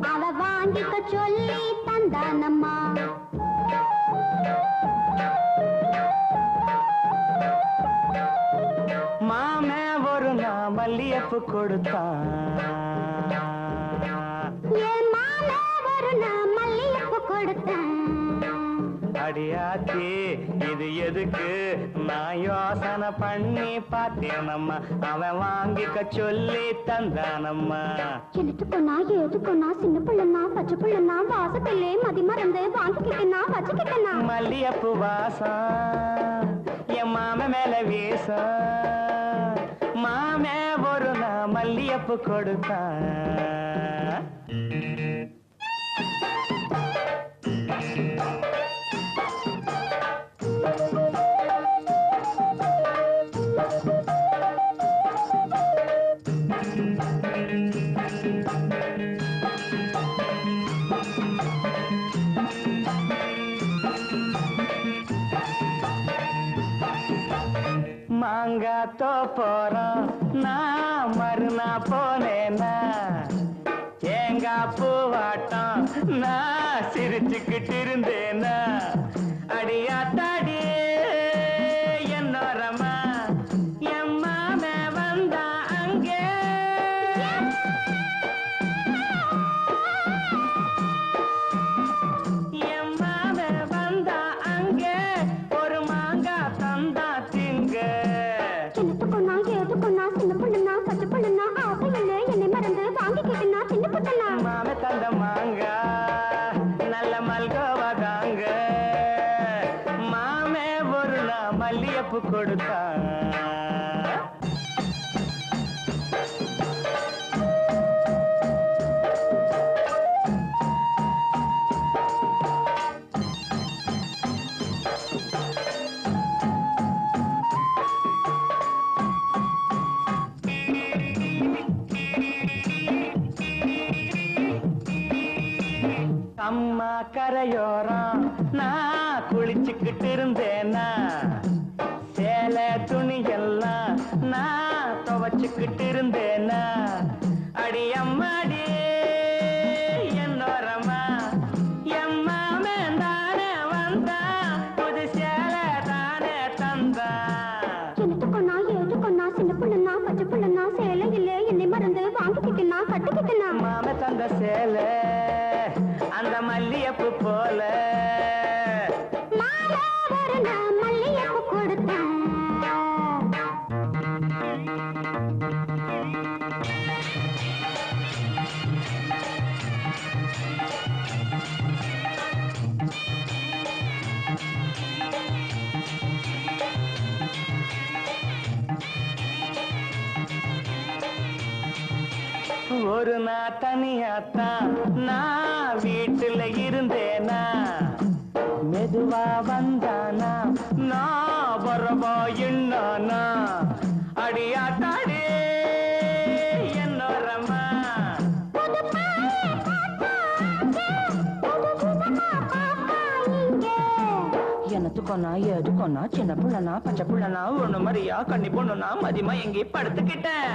அவ வாங்கிக்க சொல்லி தந்தானம்மா. மாமே ஒரு நான் மல்லியப்பு கொடுத்தான். என் மாலை ஒரு நான் மல்லியப்பு கொடுத்தேன். அடியாத்தி இது எதுக்கு? நான் யோசனை பண்ணி பார்த்தேனம்மா. அவன் வாங்கிக்க சொல்லி தந்தானம்மா. பொண்ணா ஏது பொண்ணா சின்ன பிள்ளைனா பச்சை பிள்ளைனா வாசத்திலே மதி மறந்து வாங்கிக்கிட்டனா வச்சுக்கிட்டனா மல்லியப்பு வாசம் என் மாம மேல வீசம். மாமே ஒரு நான் மல்லியப்பு கொடுத்தான். மாங்காத்தோ போறோம் நான் மறுநா போனேனா தேங்காய் பூவாட்டம் நான் சிரிச்சுக்கிட்டு இருந்தேனா அடியாத்தா மல்லியப்பு கொடுத்தான் அம்மா கரையோரம் நான் குளிச்சுக்கிட்டு இருந்தேன்னா மாம தந்த சேல அந்த மல்லியப்பு போல. நான் மல்லியப்பு கொடுத்தேன் ஒரு நாள் தனியாத்தான் நான் வீட்டுல இருந்தேனா? மெதுவா வந்தானா? நான் வரவா என்னானா? அடியாத்தாடே என்னோரமா புது பாயை பார்த்தா புது எனத்துக்கொன்னா எதுக்கொன்னா சின்ன புள்ளனா பச்சை புள்ளனா ஒண்ணு மரியா கண்ணி பொண்ணுனா மதியமா எங்கேயும் படுத்துக்கிட்டேன்.